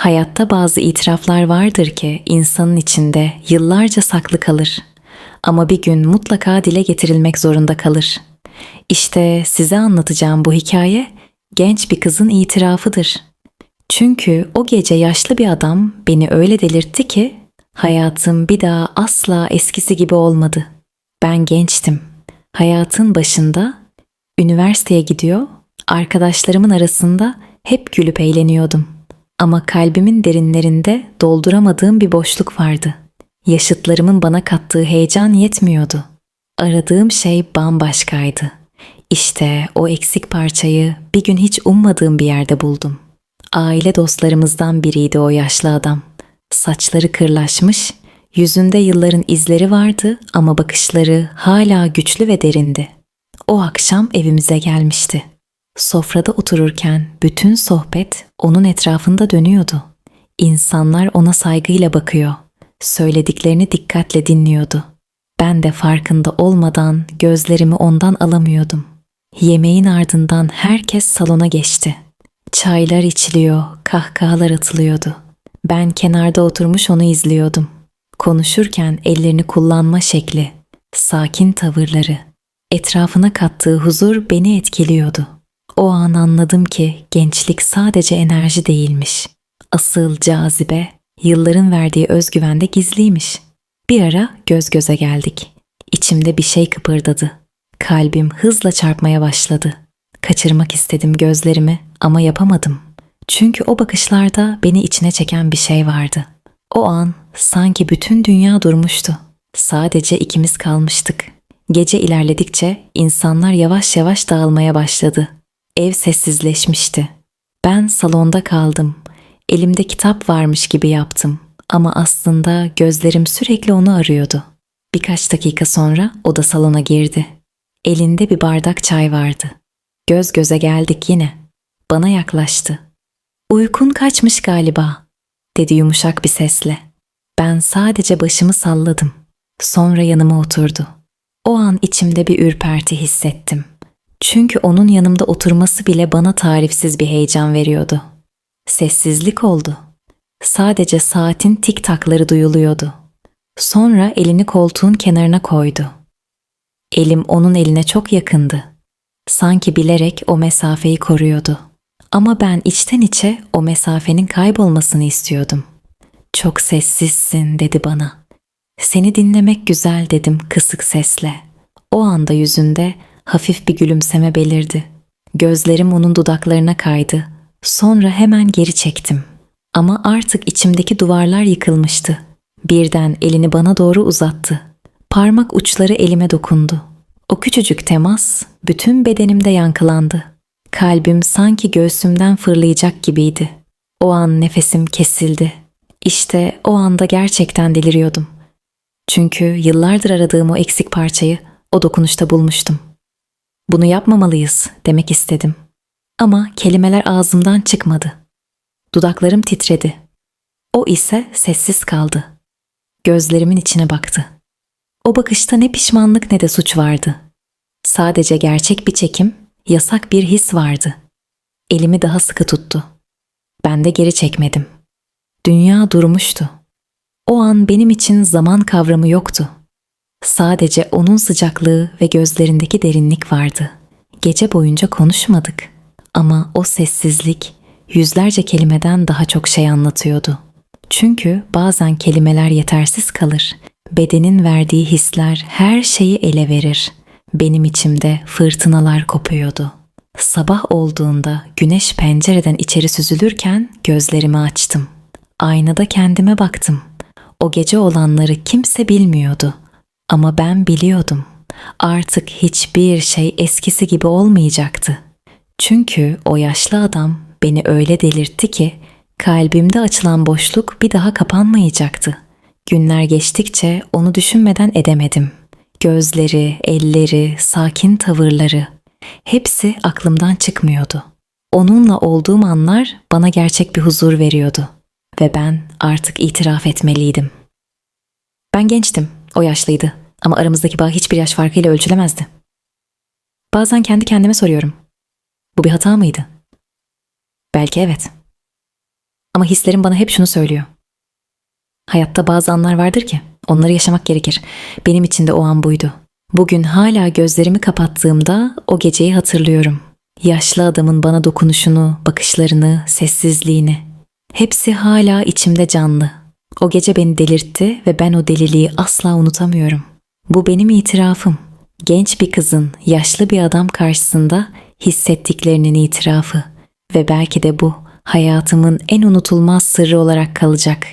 Hayatta bazı itiraflar vardır ki insanın içinde yıllarca saklı kalır. Ama bir gün mutlaka dile getirilmek zorunda kalır. İşte size anlatacağım bu hikaye genç bir kızın itirafıdır. Çünkü o gece yaşlı bir adam beni öyle delirtti ki hayatım bir daha asla eskisi gibi olmadı. Ben gençtim. Hayatın başında üniversiteye gidiyor, arkadaşlarımın arasında hep gülüp eğleniyordum. Ama kalbimin derinlerinde dolduramadığım bir boşluk vardı. Yaşıtlarımın bana kattığı heyecan yetmiyordu. Aradığım şey bambaşkaydı. İşte o eksik parçayı bir gün hiç ummadığım bir yerde buldum. Aile dostlarımızdan biriydi o yaşlı adam. Saçları kırlaşmış, yüzünde yılların izleri vardı ama bakışları hala güçlü ve derindi. O akşam evimize gelmişti. Sofrada otururken bütün sohbet onun etrafında dönüyordu. İnsanlar ona saygıyla bakıyor. Söylediklerini dikkatle dinliyordu. Ben de farkında olmadan gözlerimi ondan alamıyordum. Yemeğin ardından herkes salona geçti. Çaylar içiliyor, kahkahalar atılıyordu. Ben kenarda oturmuş onu izliyordum. Konuşurken ellerini kullanma şekli, sakin tavırları, etrafına kattığı huzur beni etkiliyordu. O an anladım ki gençlik sadece enerji değilmiş. Asıl cazibe, yılların verdiği özgüvende gizliymiş. Bir ara göz göze geldik. İçimde bir şey kıpırdadı. Kalbim hızla çarpmaya başladı. Kaçırmak istedim gözlerimi ama yapamadım. Çünkü o bakışlarda beni içine çeken bir şey vardı. O an sanki bütün dünya durmuştu. Sadece ikimiz kalmıştık. Gece ilerledikçe insanlar yavaş yavaş dağılmaya başladı. Ev sessizleşmişti. Ben salonda kaldım. Elimde kitap varmış gibi yaptım ama aslında gözlerim sürekli onu arıyordu. Birkaç dakika sonra o da salona girdi. Elinde bir bardak çay vardı. Göz göze geldik yine. Bana yaklaştı. Uykun kaçmış galiba, dedi yumuşak bir sesle. Ben sadece başımı salladım. Sonra yanıma oturdu. O an içimde bir ürperti hissettim. Çünkü onun yanımda oturması bile bana tarifsiz bir heyecan veriyordu. Sessizlik oldu. Sadece saatin tik takları duyuluyordu. Sonra elini koltuğun kenarına koydu. Elim onun eline çok yakındı. Sanki bilerek o mesafeyi koruyordu. Ama ben içten içe o mesafenin kaybolmasını istiyordum. Çok sessizsin dedi bana. Seni dinlemek güzel dedim kısık sesle. O anda yüzünde hafif bir gülümseme belirdi. Gözlerim onun dudaklarına kaydı. Sonra hemen geri çektim. Ama artık içimdeki duvarlar yıkılmıştı. Birden elini bana doğru uzattı. Parmak uçları elime dokundu. O küçücük temas bütün bedenimde yankılandı. Kalbim sanki göğsümden fırlayacak gibiydi. O an nefesim kesildi. İşte o anda gerçekten deliriyordum. Çünkü yıllardır aradığım o eksik parçayı o dokunuşta bulmuştum. Bunu yapmamalıyız demek istedim. Ama kelimeler ağzımdan çıkmadı. Dudaklarım titredi. O ise sessiz kaldı. Gözlerimin içine baktı. O bakışta ne pişmanlık ne de suç vardı. Sadece gerçek bir çekim, yasak bir his vardı. Elimi daha sıkı tuttu. Ben de geri çekmedim. Dünya durmuştu. O an benim için zaman kavramı yoktu. Sadece onun sıcaklığı ve gözlerindeki derinlik vardı. Gece boyunca konuşmadık ama o sessizlik yüzlerce kelimeden daha çok şey anlatıyordu. Çünkü bazen kelimeler yetersiz kalır. Bedenin verdiği hisler her şeyi ele verir. Benim içimde fırtınalar kopuyordu. Sabah olduğunda güneş pencereden içeri süzülürken gözlerimi açtım. Aynada kendime baktım. O gece olanları kimse bilmiyordu ama ben biliyordum. Artık hiçbir şey eskisi gibi olmayacaktı. Çünkü o yaşlı adam beni öyle delirtti ki kalbimde açılan boşluk bir daha kapanmayacaktı. Günler geçtikçe onu düşünmeden edemedim. Gözleri, elleri, sakin tavırları hepsi aklımdan çıkmıyordu. Onunla olduğum anlar bana gerçek bir huzur veriyordu ve ben artık itiraf etmeliydim. Ben gençtim, o yaşlıydı ama aramızdaki bağ hiçbir yaş farkıyla ölçülemezdi. Bazen kendi kendime soruyorum. Bu bir hata mıydı? Belki evet. Ama hislerim bana hep şunu söylüyor. Hayatta bazı anlar vardır ki onları yaşamak gerekir. Benim için de o an buydu. Bugün hala gözlerimi kapattığımda o geceyi hatırlıyorum. Yaşlı adamın bana dokunuşunu, bakışlarını, sessizliğini. Hepsi hala içimde canlı. O gece beni delirtti ve ben o deliliği asla unutamıyorum. Bu benim itirafım. Genç bir kızın yaşlı bir adam karşısında hissettiklerinin itirafı ve belki de bu hayatımın en unutulmaz sırrı olarak kalacak.